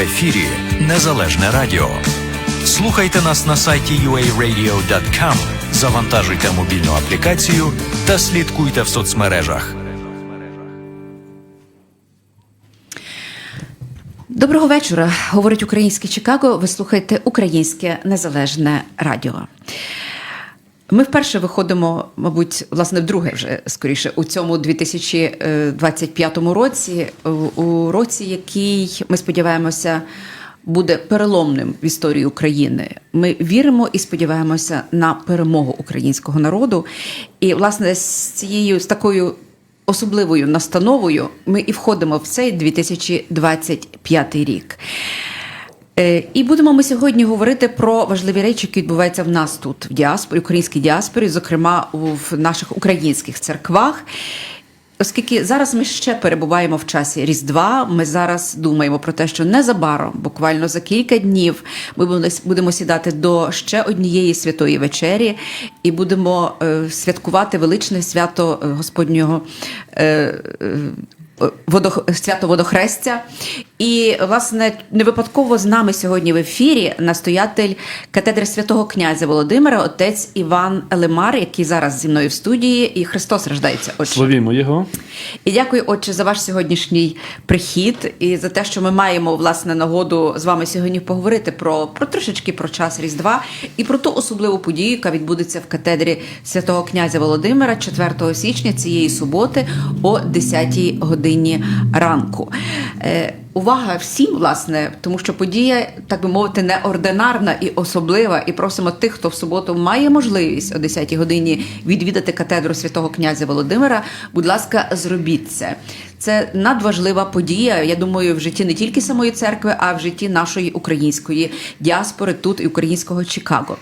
ефірі Незалежне Радіо. Слухайте нас на сайті uaradio.com, завантажуйте мобільну аплікацію та слідкуйте в соцмережах. Доброго вечора. Говорить українське Чикаго. Ви слухаєте Українське Незалежне Радіо. Ми вперше виходимо, мабуть, власне, вдруге вже скоріше у цьому 2025 році, у році, який ми сподіваємося. Буде переломним в історії України. Ми віримо і сподіваємося на перемогу українського народу. І, власне, з цією з такою особливою настановою ми і входимо в цей 2025 рік. Е, І будемо ми сьогодні говорити про важливі речі, які відбуваються в нас тут, в діаспорі, українській діаспорі, зокрема в наших українських церквах. Оскільки зараз ми ще перебуваємо в часі Різдва, ми зараз думаємо про те, що незабаром, буквально за кілька днів, ми будемо сідати до ще однієї святої вечері і будемо е, святкувати величне свято Господнього. Водох... свято водохрестя. І, власне, не випадково з нами сьогодні в ефірі настоятель катедри святого князя Володимира, отець Іван Елемар, який зараз зі мною в студії, і Христос рождається. Отче. Славімо його. І дякую, Отче, за ваш сьогоднішній прихід і за те, що ми маємо власне нагоду з вами сьогодні поговорити про, про трошечки про час Різдва і про ту особливу подію, яка відбудеться в катедрі святого князя Володимира 4 січня цієї суботи о 10 годині годині ранку. Е, увага всім, власне, тому що подія, так би мовити, неординарна і особлива. І просимо тих, хто в суботу має можливість о 10-й годині відвідати катедру святого князя Володимира. Будь ласка, зробіть це. Це надважлива подія. Я думаю, в житті не тільки самої церкви, а в житті нашої української діаспори тут і українського Чикаго.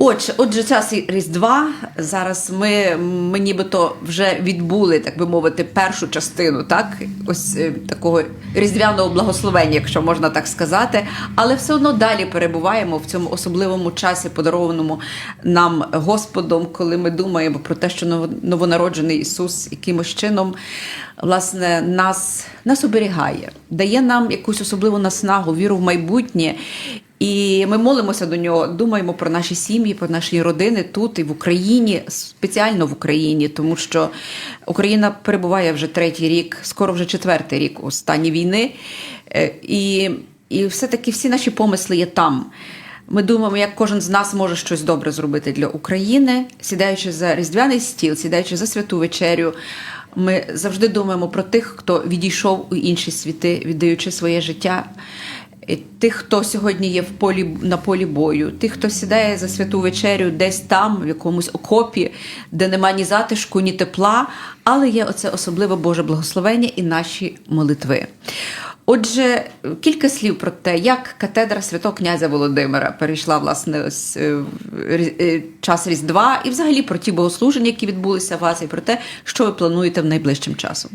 Отже, отже, час Різдва. Зараз ми, ми нібито вже відбули, так би мовити, першу частину, так, ось е, такого різдвяного благословення, якщо можна так сказати. Але все одно далі перебуваємо в цьому особливому часі, подарованому нам Господом, коли ми думаємо про те, що новонароджений Ісус якимось чином власне нас, нас оберігає, дає нам якусь особливу наснагу, віру в майбутнє. І ми молимося до нього, думаємо про наші сім'ї, про наші родини тут і в Україні, спеціально в Україні, тому що Україна перебуває вже третій рік, скоро вже четвертий рік у стані війни. Е, і, І все-таки всі наші помисли є там. Ми думаємо, як кожен з нас може щось добре зробити для України, сідаючи за різдвяний стіл, сідаючи за святу вечерю. Ми завжди думаємо про тих, хто відійшов у інші світи, віддаючи своє життя тих, хто сьогодні є в полі на полі бою, тих, хто сідає за святу вечерю, десь там, в якомусь окопі, де нема ні затишку, ні тепла, але є оце особливе Боже благословення і наші молитви. Отже, кілька слів про те, як катедра святого князя Володимира перейшла власне ось е, е, час Різдва, і взагалі про ті богослуження, які відбулися у вас, і про те, що ви плануєте в найближчим часом.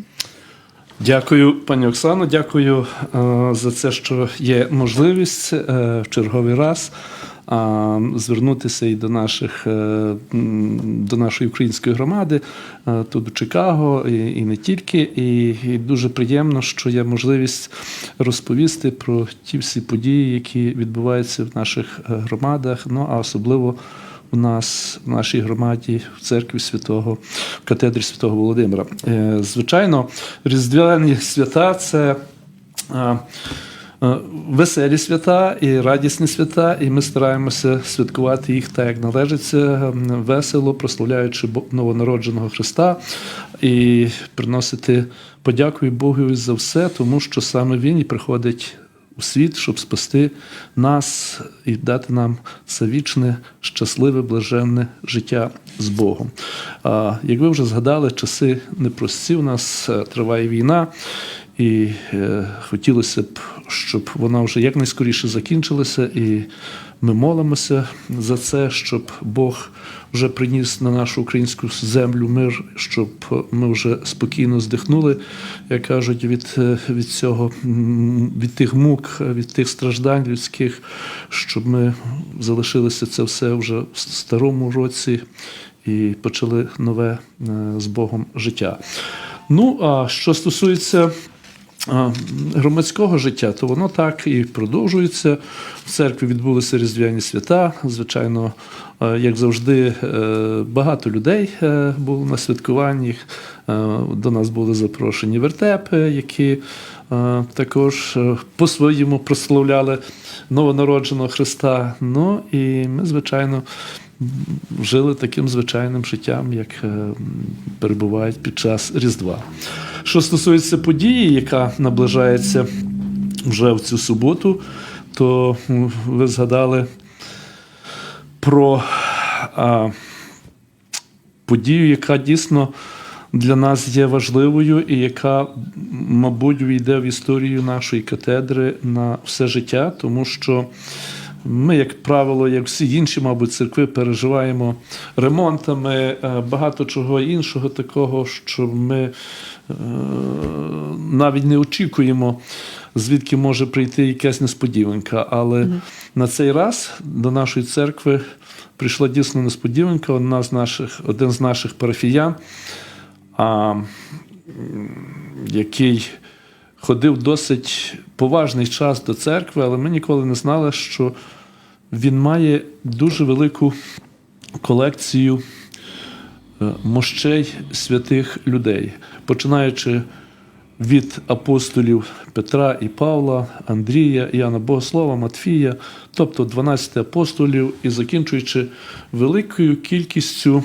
Дякую, пані Оксано. Дякую е, за це, що є можливість е, в черговий раз звернутися і до наших е, до нашої української громади тут у Чикаго, і, не тільки. І, і дуже приємно, що є можливість розповісти про ті всі події, які відбуваються в наших громадах, ну а особливо у нас в нашій громаді в церкві святого в катедрі святого Володимира. Е, звичайно, різдвяні свята це. Е, е, веселі свята і радісні свята, і ми стараємося святкувати їх так, як належиться, весело, прославляючи новонародженого Христа і приносити подяку Богу за все, тому що саме Він і приходить у світ, щоб спасти нас і дати нам це вічне, щасливе, блаженне життя з Богом. Як ви вже згадали, часи непрості, у нас е, триває війна, і е, хотілося б, щоб вона вже якнайскоріше закінчилася. і ми молимося за це, щоб Бог вже приніс на нашу українську землю мир, щоб ми вже спокійно здихнули, як кажуть, від від цього, від тих мук, від тих страждань людських, щоб ми залишилися це все вже в старому році і почали нове е, з Богом життя. Ну а що стосується громадського життя, то воно так і продовжується. В церкві відбулися різдвяні свята. Звичайно, е, як завжди, е, багато людей е, було на святкуванні. Е, До нас були запрошені вертепи, які також е, по-своєму прославляли новонародженого Христа. Ну і ми, звичайно, жили таким звичайним життям, як е, перебувають під час Різдва. Що стосується події, яка наближається вже в цю суботу, то ви згадали про а, подію, яка дійсно для нас є важливою і яка, мабуть, війде в історію нашої катедри на все життя, тому що ми, як правило, як всі інші, мабуть, церкви, переживаємо ремонтами, е, багато чого іншого такого, що ми е, навіть не очікуємо, звідки може прийти якась несподіванка. Але на цей раз до нашої церкви прийшла дійсно несподіванка. Одна з наших, один з наших парафіян, а, який ходив досить поважний час до церкви, але ми ніколи не знали, що він має дуже велику колекцію е, мощей святих людей, починаючи від апостолів Петра і Павла, Андрія, Іоанна Богослова, Матфія, тобто 12 апостолів, і закінчуючи великою кількістю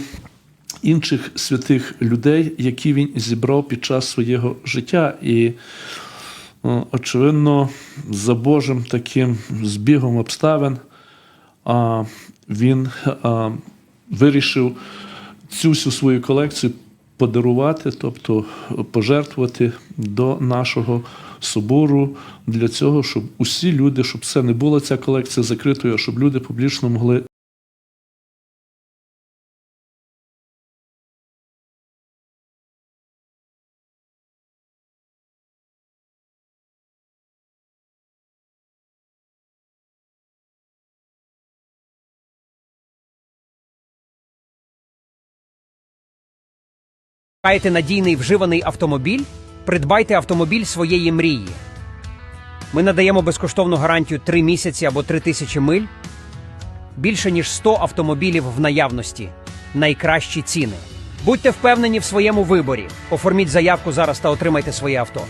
інших святих людей, які він зібрав під час свого життя. І очевидно, за Божим таким збігом обставин він вирішив цю всю свою колекцію подарувати, тобто пожертвувати до нашого собору для цього, щоб усі люди, щоб це не була ця колекція закритою, а щоб люди публічно могли Шукаєте надійний вживаний автомобіль? Придбайте автомобіль своєї мрії. Ми надаємо безкоштовну гарантію 3 місяці або 3 тисячі миль. Більше ніж 100 автомобілів в наявності. Найкращі ціни. Будьте впевнені в своєму виборі. Оформіть заявку зараз та отримайте своє авто.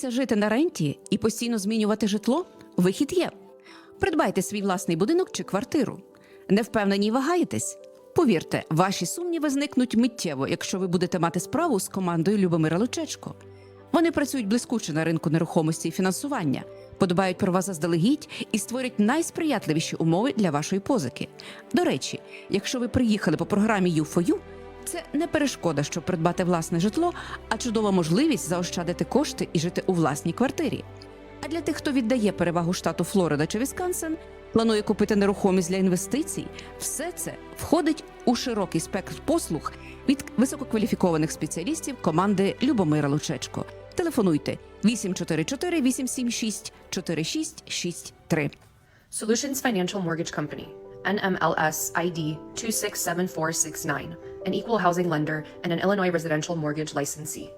Втомилися жити на ренті і постійно змінювати житло? Вихід є. Придбайте свій власний будинок чи квартиру. Не впевнені вагаєтесь? Повірте, ваші сумніви зникнуть миттєво, якщо ви будете мати справу з командою Любомира Лучечко. Вони працюють блискуче на ринку нерухомості і фінансування, подбають про вас заздалегідь і створять найсприятливіші умови для вашої позики. До речі, якщо ви приїхали по програмі U4U, це не перешкода, щоб придбати власне житло, а чудова можливість заощадити кошти і жити у власній квартирі. А для тих, хто віддає перевагу штату Флорида чи Вісконсин, планує купити нерухомість для інвестицій, все це входить у широкий спектр послуг від висококваліфікованих спеціалістів команди Любомира Лучечко. Телефонуйте 844 876 4663. Solutions Financial Mortgage Company, NMLS ID 267469, an equal housing lender and an Illinois residential mortgage licensee.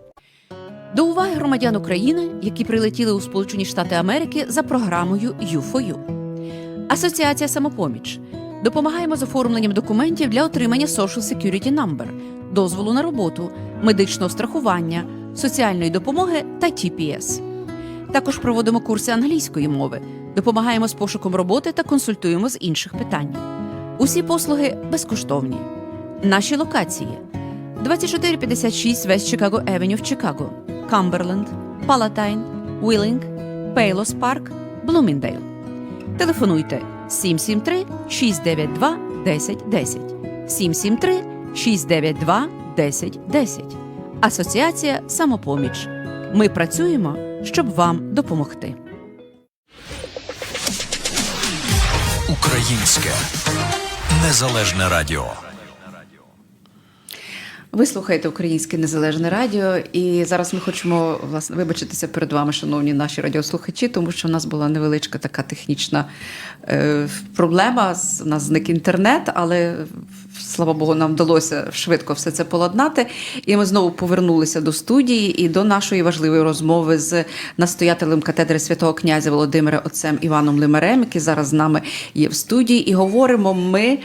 До уваги громадян України, які прилетіли у Сполучені Штати Америки за програмою U4U. Асоціація Самопоміч. Допомагаємо з оформленням документів для отримання Social Security Number, дозволу на роботу, медичного страхування, соціальної допомоги та TPS. Також проводимо курси англійської мови, допомагаємо з пошуком роботи та консультуємо з інших питань. Усі послуги безкоштовні. Наші локації 2456 West Chicago Avenue в Чикаго, Камберленд, Палатайн, Уілінг, Пейлос Парк, Блуміндейл. Телефонуйте 773 692 1010 773 692 1010. Асоціація Самопоміч. Ми працюємо, щоб вам допомогти. Українське незалежне радіо. Ви слухаєте Українське Незалежне Радіо, і зараз ми хочемо власне вибачитися перед вами, шановні наші радіослухачі, тому що у нас була невеличка така технічна е, проблема. У нас зник інтернет, але слава Богу, нам вдалося швидко все це поладнати. І ми знову повернулися до студії і до нашої важливої розмови з настоятелем катедри святого князя Володимира отцем Іваном Лимарем, який зараз з нами є в студії. І говоримо ми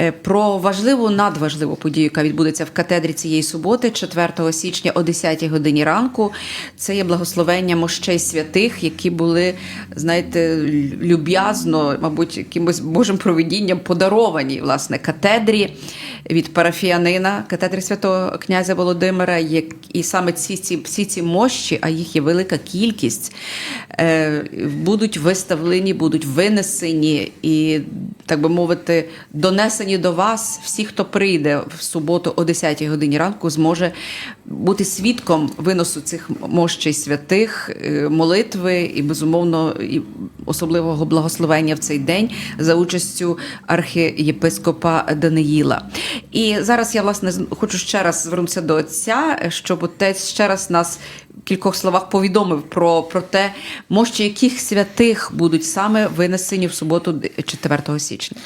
е, про важливу надважливу подію, яка відбудеться в катедрі цієї суботи, 4 січня о 10 годині ранку. Це є благословення мощей святих, які були, знаєте, люб'язно, мабуть, якимось Божим провидінням подаровані власне катедрі від парафіянина катедри святого князя Володимира. І саме ці, ці всі ці мощі, а їх є велика кількість, е, будуть виставлені, будуть винесені і, так би мовити, донесені до вас. Всі, хто прийде в суботу о 10 годині ранку, зможе бути свідком виносу цих мощей святих, е, молитви і, безумовно, і особливого благословення в цей день за участю архієпископа Даниїла. І зараз я власне хочу ще раз звернутися до отця, щоб отець ще раз нас кількох словах повідомив про, про те, мощі яких святих будуть саме винесені в суботу 4 січня.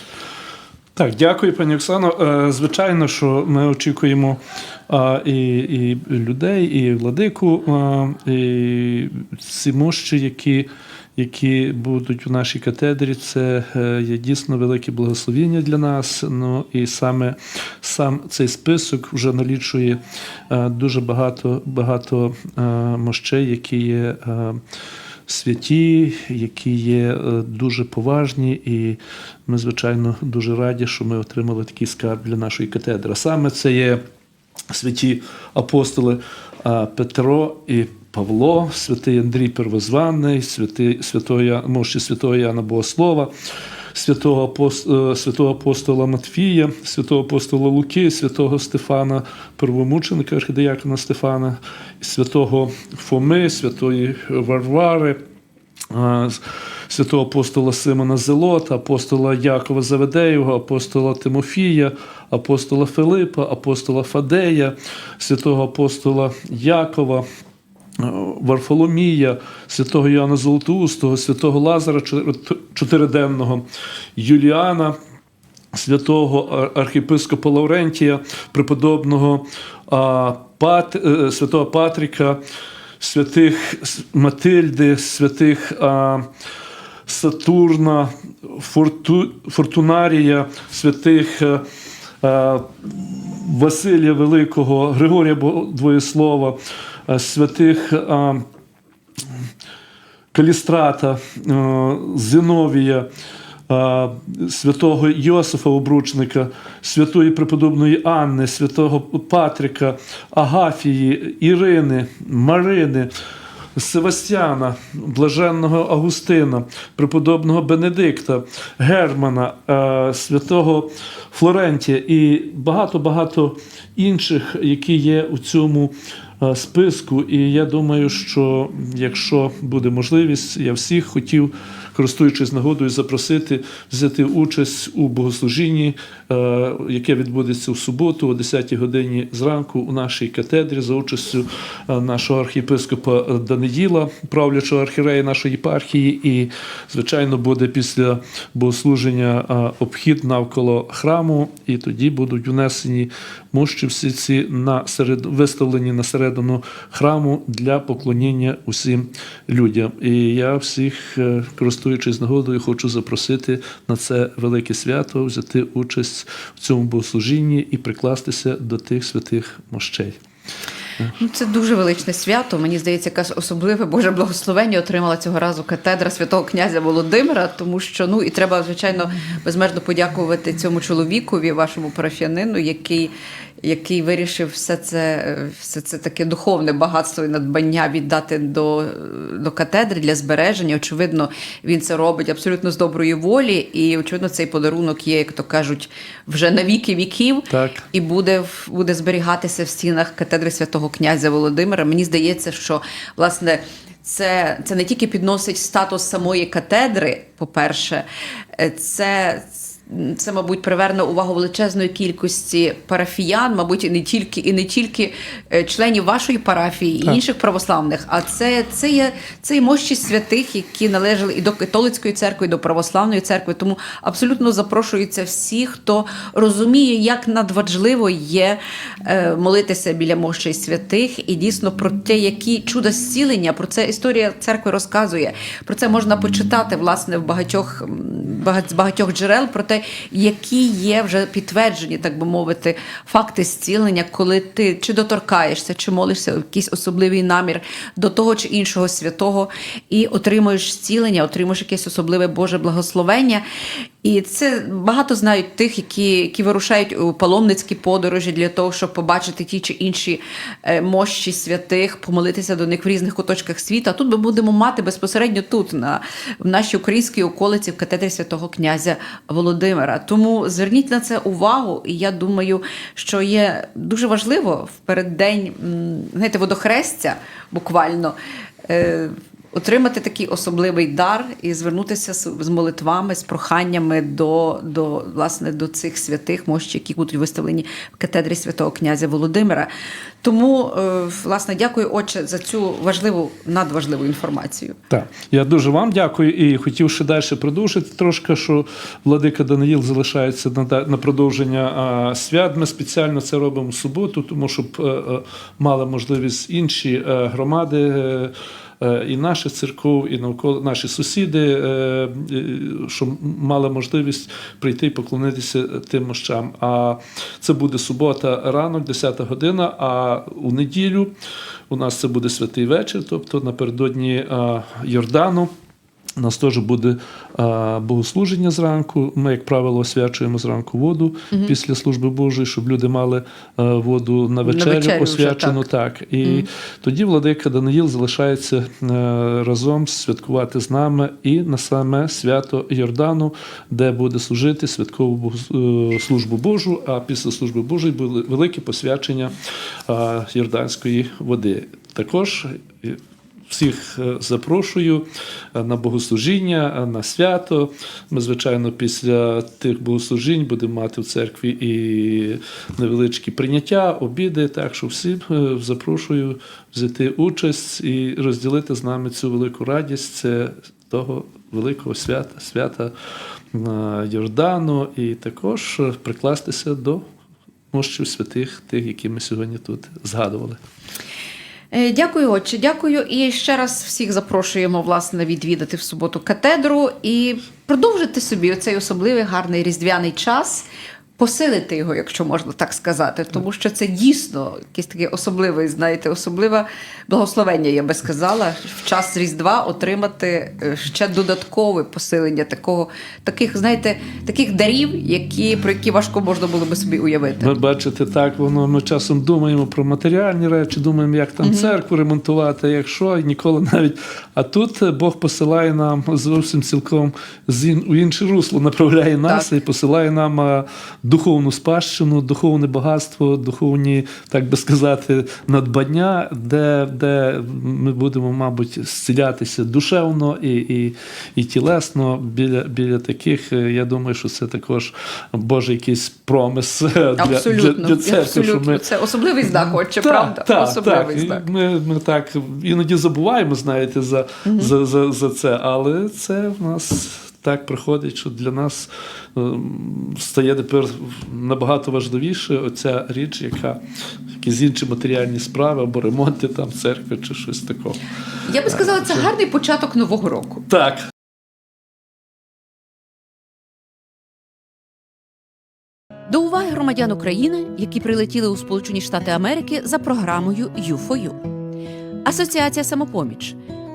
Так, дякую, пані Оксано. Е, Звичайно, що ми очікуємо і, і людей, і владику, і ці мощі, які, які будуть у нашій катедрі, це е, є дійсно велике благословіння для нас. Ну і саме сам цей список вже налічує е, дуже багато, багато е, мощей, які є. Святі, які є е, дуже поважні, і ми, звичайно, дуже раді, що ми отримали такий скарб для нашої катедри. Саме це є святі апостоли е, Петро і Павло, святий Андрій Первозваний, святий, святої мощі святого Яна Богослова. Святого, е, святого апостола Матфія, святого апостола Луки, святого Стефана Первомученика, архідеякона Стефана, святого Фоми, святої Варвари, святого апостола Симона Зелота, апостола Якова Заведеєвого, апостола Тимофія, апостола Филипа, апостола Фадея, святого апостола Якова. Е, Варфоломія, святого Йоанна Золотоустого, святого Лазара Чотир- Чотириденного, Юліана, святого ар- архіпископа Лаврентія, преподобного Пат, е, святого Патріка, святих Матильди, святих Сатурна, Форту, Фортунарія, святих е, Василія Великого, Григорія Двоєслова, святих. е, Калістрата, е, Зиновія, е, святого Йосифа Обручника, святої преподобної Анни, святого Патрика, Агафії, Ірини, Марини. Севастьяна, блаженного Августина, преподобного Бенедикта, Германа, е, святого Флорентія і багато-багато інших, які є у цьому е, списку. І я думаю, що якщо буде можливість, я всіх хотів, користуючись нагодою, запросити взяти участь у богослужінні, е, яке відбудеться в суботу, о 10-й годині зранку у нашій катедрі за участю е, нашого архієпископа Даниїла, правлячого архірея нашої єпархії, і, звичайно, буде після богослуження е, обхід навколо храму, і тоді будуть внесені мощі всі ці на серед виставлені на середину храму для поклоніння усім людям. І я всіх, е, користуючись нагодою, хочу запросити на це велике свято, взяти участь в цьому богослужінні і прикластися до тих святих мощей. Ну, це дуже величне свято. Мені здається, якесь особливе Боже благословення отримала цього разу катедра святого князя Володимира, тому що ну і треба, звичайно, безмежно подякувати цьому чоловікові, вашому парафіянину, який, який вирішив все це, е, все це таке духовне багатство і надбання віддати до, до катедри для збереження. Очевидно, він це робить абсолютно з доброї волі, і очевидно, цей подарунок є, як то кажуть, вже на віки віків Так. і буде, буде зберігатися в стінах катедри святого князя Володимира. Мені здається, що власне. Це, це не тільки підносить статус самої катедри, по-перше, Е, Це, це, мабуть, приверне увагу величезної кількості парафіян, мабуть, і не тільки, і не тільки е, членів вашої парафії і Так. інших православних, а це, це є це є мощі святих, які належали і до католицької церкви, і до православної церкви. Тому абсолютно запрошується всі, хто розуміє, як надважливо є е, молитися біля мощей святих, і дійсно про те, які чуда зцілення, про це історія церкви розказує. Про це можна почитати власне в багатьох багатьох джерел про те, які є вже підтверджені, так би мовити, факти зцілення, коли ти чи доторкаєшся, чи молишся якийсь особливий намір до того чи іншого святого, і отримуєш зцілення, отримуєш якесь особливе Боже благословення. І це багато знають тих, які, які вирушають у паломницькі подорожі для того, щоб побачити ті чи інші е, мощі святих, помолитися до них в різних куточках світу. А тут ми будемо мати безпосередньо тут, на, в нашій українській околиці, в катедрі святого князя Володимира. Тому зверніть на це увагу, і я думаю, що є дуже важливо в переддень знаєте, водохрестя буквально. Отримати такий особливий дар і звернутися з молитвами, з проханнями до, до, власне, до цих святих мощі, які будуть виставлені в катедрі святого князя Володимира. Тому, е, власне, дякую, отче, за цю важливу, надважливу інформацію. Так, я дуже вам дякую і хотів ще далі продовжити трошки, що владика Даниїл залишається на, на продовження свят. Ми спеціально це робимо в суботу, тому щоб е, е, мали можливість інші громади. Е, І наших церков, і навколо наші сусіди, е, е, мали можливість прийти і поклонитися тим мощам. А це буде субота ранок, 10 година. А у неділю у нас це буде святий вечір, тобто напередодні Йордану. У нас теж буде а, богослуження зранку. Ми, як правило, освячуємо зранку воду після служби Божої, щоб люди мали а, воду на вечерю, вечерю вже, так. так. І тоді владика Даниїл залишається е, разом святкувати з нами і на саме свято Йордану, де буде служити святкову е, службу Божу. А після служби Божої буде велике посвячення а, Йорданської води. Також Всіх е, запрошую е, на богослужіння, е, на свято. Ми, звичайно, після тих богослужінь будемо мати в церкві і невеличкі прийняття, обіди. Так що всім запрошую взяти участь і розділити з нами цю велику радість. Це того великого свята, свята Йордану, і також прикластися до мощів святих, тих, які ми сьогодні тут згадували. Е, Дякую, отче, дякую. І ще раз всіх запрошуємо власне відвідати в суботу катедру і продовжити собі оцей особливий гарний різдвяний час. Посилити його, якщо можна так сказати, тому що це дійсно якийсь такий особливий, знаєте, особливе благословення, я би сказала, в час Різдва отримати е, ще додаткове посилення такого, таких, знаєте, таких дарів, які, про які важко можна було би собі уявити. Ви бачите, так воно ми часом думаємо про матеріальні речі, думаємо, як там церкву ремонтувати, як що, і ніколи навіть. А тут е, Бог посилає нам зовсім цілком з у інше русло, направляє нас Так. і посилає нам а, духовну спадщину, духовне багатство, духовні, так би сказати, надбання, де, де ми будемо, мабуть, зцілятися душевно і, і, і тілесно біля, біля таких. е, Я думаю, що це також Божий якийсь промис е, для, Абсолютно, для, для церкви. абсолютно. Що ми... Це особливий знак, отче, Так, правда? так, особливий так. Знак. Ми, ми так іноді забуваємо, знаєте, за, за, за, за це, але це в нас. Так приходить, що для нас ем, стає тепер набагато важливіше оця річ, яка якісь інші матеріальні справи або ремонти там церкви чи щось такого. Я би сказала, це гарний початок нового року. Так, До уваги громадян України, які прилетіли у Сполучені Штати Америки за програмою U4U. Асоціація Самопоміч.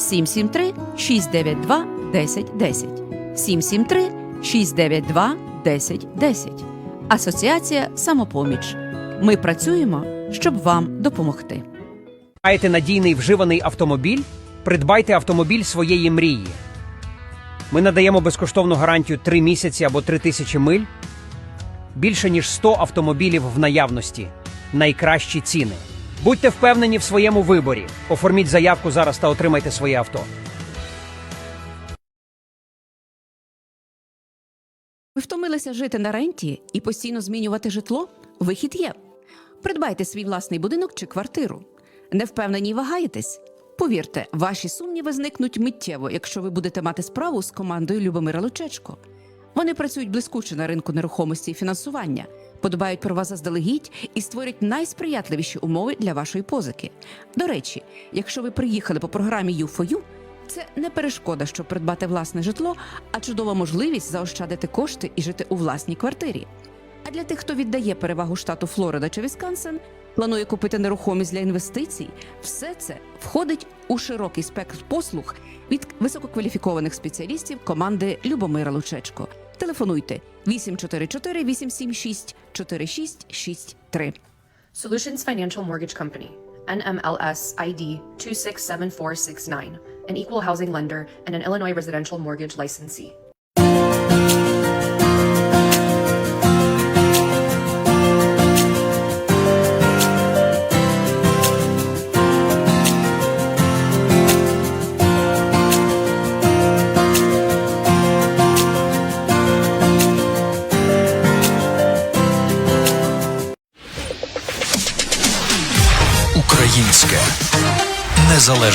773 692 1010 773 692 10 10. Асоціація Самопоміч. Ми працюємо, щоб вам допомогти. Маєте надійний вживаний автомобіль? Придбайте автомобіль своєї мрії. Ми надаємо безкоштовну гарантію 3 місяці або 3 тисячі миль. Більше ніж 100 автомобілів в наявності. Найкращі ціни. Будьте впевнені в своєму виборі. Оформіть заявку зараз та отримайте своє авто. Ви втомилися жити на ренті і постійно змінювати житло? Вихід є. Придбайте свій власний будинок чи квартиру. Не впевнені й вагаєтесь? Повірте, ваші сумніви зникнуть миттєво, якщо ви будете мати справу з командою Любомира Лучечко. Вони працюють блискуче на ринку нерухомості і фінансування, подбають про вас заздалегідь і створять найсприятливіші умови для вашої позики. До речі, якщо ви приїхали по програмі U4U, це не перешкода, щоб придбати власне житло, а чудова можливість заощадити кошти і жити у власній квартирі. А для тих, хто віддає перевагу штату Флорида чи Вісконсин, планує купити нерухомість для інвестицій, все це входить у широкий спектр послуг від висококваліфікованих спеціалістів команди Любомира Лучечко. Телефонуйте 844 876 4663. Solutions Financial Mortgage Company, NMLS ID 267469, an equal housing lender and an Illinois residential mortgage licensee.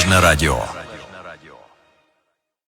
Незалежне радіо.